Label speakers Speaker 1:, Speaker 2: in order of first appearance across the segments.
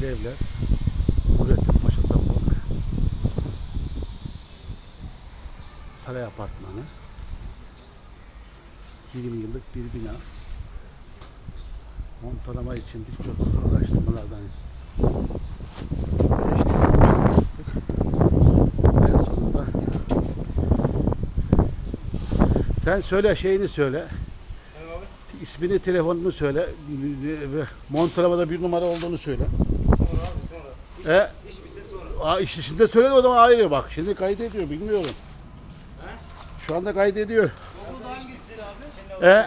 Speaker 1: bahçeli evler. Nurettin Paşa Sokak. Saray Apartmanı. 20 yıllık bir bina. Montalama için birçok araştırmalardan. En sonunda sen söyle şeyini söyle. İsmini, telefonunu söyle. Montalamada bir numara olduğunu söyle.
Speaker 2: Abi.
Speaker 1: E,
Speaker 2: İş sonra.
Speaker 1: Aa, iş içinde söyle o zaman ayrı bak. Şimdi kaydediyor bilmiyorum.
Speaker 2: He?
Speaker 1: Şu anda kaydediyor.
Speaker 2: Okulda hangisi abi? Şimdi
Speaker 1: E?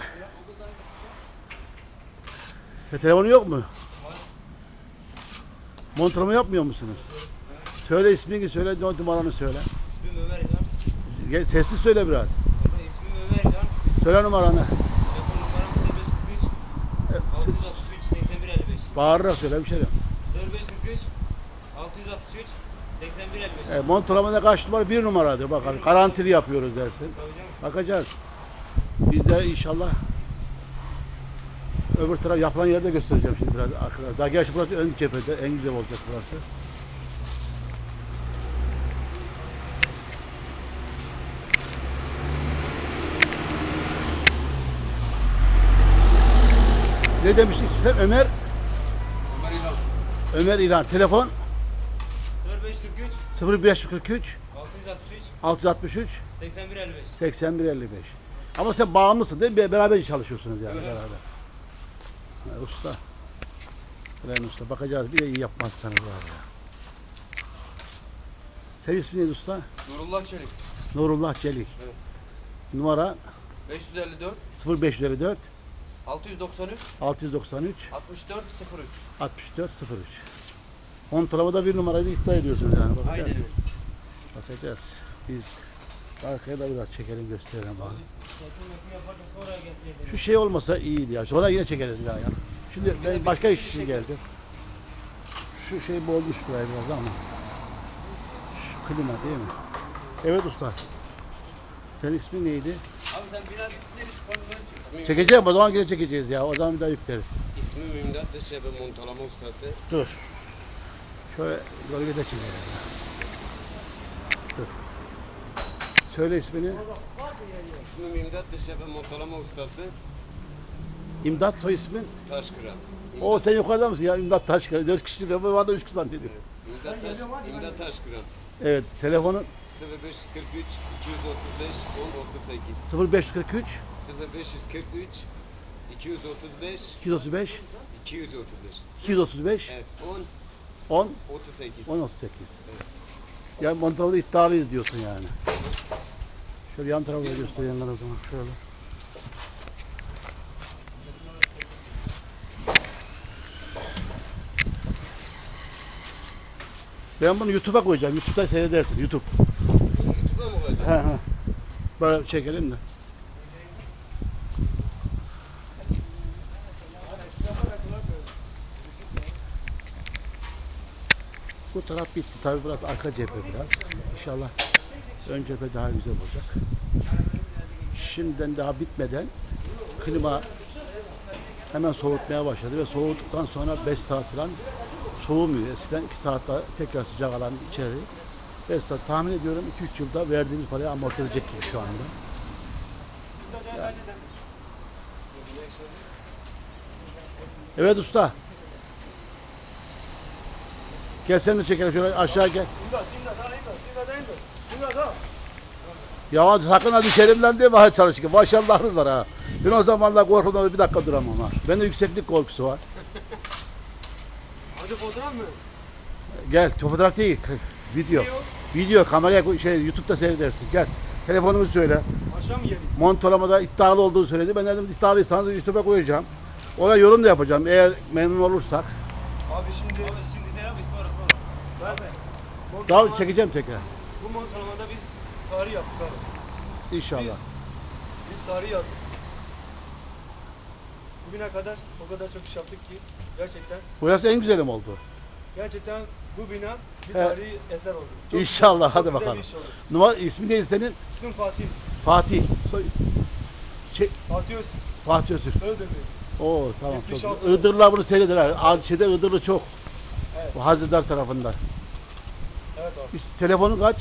Speaker 1: Sen telefonu yok mu? Montalama yapmıyor musunuz? Söyle ismini söyle, numaranı söyle.
Speaker 2: İsmim Ömer İlhan.
Speaker 1: Gel, sessiz söyle biraz.
Speaker 2: İsmim Ömer İlhan.
Speaker 1: Söyle numaranı.
Speaker 2: Telefon numaram 0543
Speaker 1: E, s-
Speaker 2: 663 81 55.
Speaker 1: Bağırarak söyle bir şey. yok.
Speaker 2: 0543 663 81 55.
Speaker 1: E, Montalamada kaç numara? Bir numaradır bakalım. Garantili yapıyoruz dersin. Bakacağız. Biz de inşallah öbür taraf yapılan yerde göstereceğim şimdi biraz arkadaşlar. Daha gerçi burası ön cephede en güzel olacak burası. Ne demiş ismi sen? Ömer
Speaker 2: Ömer İlhan.
Speaker 1: Ömer İlhan. Telefon
Speaker 2: 0543
Speaker 1: 0543
Speaker 2: 663
Speaker 1: 663
Speaker 2: 81 55.
Speaker 1: 81-55. Ama sen bağımlısın değil mi? Be- Beraber çalışıyorsunuz yani
Speaker 2: Evet.
Speaker 1: beraber. Ha, usta. Ulan usta bakacağız bir de iyi yapmazsanız var ya. Senin ismin neydi usta?
Speaker 3: Nurullah Çelik.
Speaker 1: Nurullah Çelik.
Speaker 3: Evet.
Speaker 1: Numara
Speaker 3: 554
Speaker 1: 0554
Speaker 3: 693
Speaker 1: 693
Speaker 3: 64 03.
Speaker 1: 64 03. Montalamada bir numarayı da iddia ediyorsunuz yani. Bakacağız.
Speaker 3: Aynen öyle.
Speaker 1: Bakacağız. Biz arkaya da biraz çekelim gösterelim
Speaker 2: gelseydim.
Speaker 1: Şu şey olmasa iyiydi ya. Sonra yine çekeriz ya. ya. Şimdi ben başka iş için geldim. Şu şey bozmuş burayı biraz ama. Şu klima değil mi? Evet usta. Senin ismin neydi?
Speaker 3: Abi sen biraz biz konuları çek. İsmim,
Speaker 1: Çekeceğim o zaman yine çekeceğiz ya. O zaman bir daha yükleriz.
Speaker 3: ismim Ümdat Dışarı Montalama Ustası.
Speaker 1: Dur. Şöyle gölgede çekelim. Dur. Söyle ismini.
Speaker 3: İsmim İmdat Dışarı Montalama Ustası.
Speaker 1: İmdat soy ismin.
Speaker 3: Taşkıran.
Speaker 1: O sen yukarıda mısın ya? İmdat Taşkar. Dört kişi de var da üç kişi zannediyor.
Speaker 3: İmdat, Taş, İmdat Taşkıran.
Speaker 1: Evet. Telefonun
Speaker 3: 0543 235 1038.
Speaker 1: 0543
Speaker 3: 0543 235
Speaker 1: 235
Speaker 3: 235.
Speaker 1: 235
Speaker 3: Evet
Speaker 1: 10
Speaker 3: 10 38.
Speaker 1: 10 38. Yani Montalvo'da iddialıyız diyorsun yani. Şöyle yan tarafı da gösterenler o zaman. Şöyle. Ben bunu YouTube'a koyacağım. YouTube'da seyredersin. YouTube.
Speaker 3: YouTube'da mı olacak?
Speaker 1: He he. Böyle çekelim de. Taraf bitti. Tabi biraz arka cephe biraz. İnşallah ön cephe daha güzel olacak. Şimdiden daha bitmeden klima hemen soğutmaya başladı ve soğuduktan sonra 5 saat falan soğumuyor. Eskiden 2 saatte tekrar sıcak alan içeri. 5 saat tahmin ediyorum 2-3 yılda verdiğimiz parayı amorti edecek gibi şu anda. Yani. Evet usta. Gel sen de çekelim şöyle aşağı gel. Ya sakın ha düşerim lan diye bana çalışırken. Maşallahınız var ha. Ben o zamanlar korkumdan bir dakika duramam ha. Bende yükseklik korkusu var.
Speaker 2: Hadi fotoğraf mı?
Speaker 1: Gel fotoğraf değil. Video. Video kameraya koy- şey YouTube'da seyredersin. Gel. Telefonunu söyle.
Speaker 2: Aşağı mı geldik?
Speaker 1: Montolamada iddialı olduğunu söyledi. Ben dedim iddialıysanız YouTube'a koyacağım. Ona yorum da yapacağım eğer memnun olursak.
Speaker 2: Abi şimdi abi şimdi ne abi sonra be.
Speaker 1: Daha çekeceğim tekrar.
Speaker 2: Bu montalamada biz tarih yaptık abi.
Speaker 1: İnşallah.
Speaker 2: Biz tarih yazdık. Bugüne kadar o kadar çok iş yaptık ki gerçekten
Speaker 1: Burası en güzelim oldu.
Speaker 2: gerçekten bu bina bir
Speaker 1: He.
Speaker 2: tarihi eser oldu. Çok
Speaker 1: İnşallah
Speaker 2: güzel-
Speaker 1: hadi
Speaker 2: çok güzel
Speaker 1: bakalım.
Speaker 2: bir iş oldu.
Speaker 1: Numara ismi neydi senin?
Speaker 2: İsmim Fatih.
Speaker 1: Fatih. Soy şey,
Speaker 2: Fatih Öztürk.
Speaker 1: Fatih Öztürk.
Speaker 2: Öldürmüyor.
Speaker 1: Oo tamam çok
Speaker 2: 76.
Speaker 1: güzel. Iğdırlılar bunu seyreder ha. Şeyde Iğdırlı çok. Bu Hazırdar tarafında.
Speaker 2: Evet abi.
Speaker 1: Biz, telefonu kaç?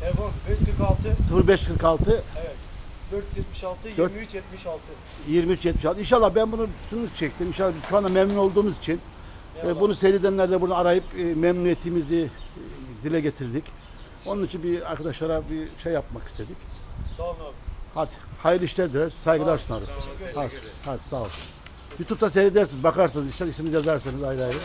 Speaker 2: Telefon 546
Speaker 1: 0546
Speaker 2: evet. 476
Speaker 1: Dört-
Speaker 2: 23 76.
Speaker 1: 2376. İnşallah ben bunu şunu çektim. İnşallah biz şu anda memnun olduğumuz için e, bunu seyredenler de bunu arayıp e, memnuniyetimizi e, dile getirdik. Onun için bir arkadaşlara bir şey yapmak istedik.
Speaker 2: Sağ olun abi.
Speaker 1: Hadi hayırlı işler dileriz. Saygılar sunarız. Hadi, hadi sağ ol. YouTube'da seyredersiniz, bakarsınız, işte ismini yazarsanız ayrı ayrı.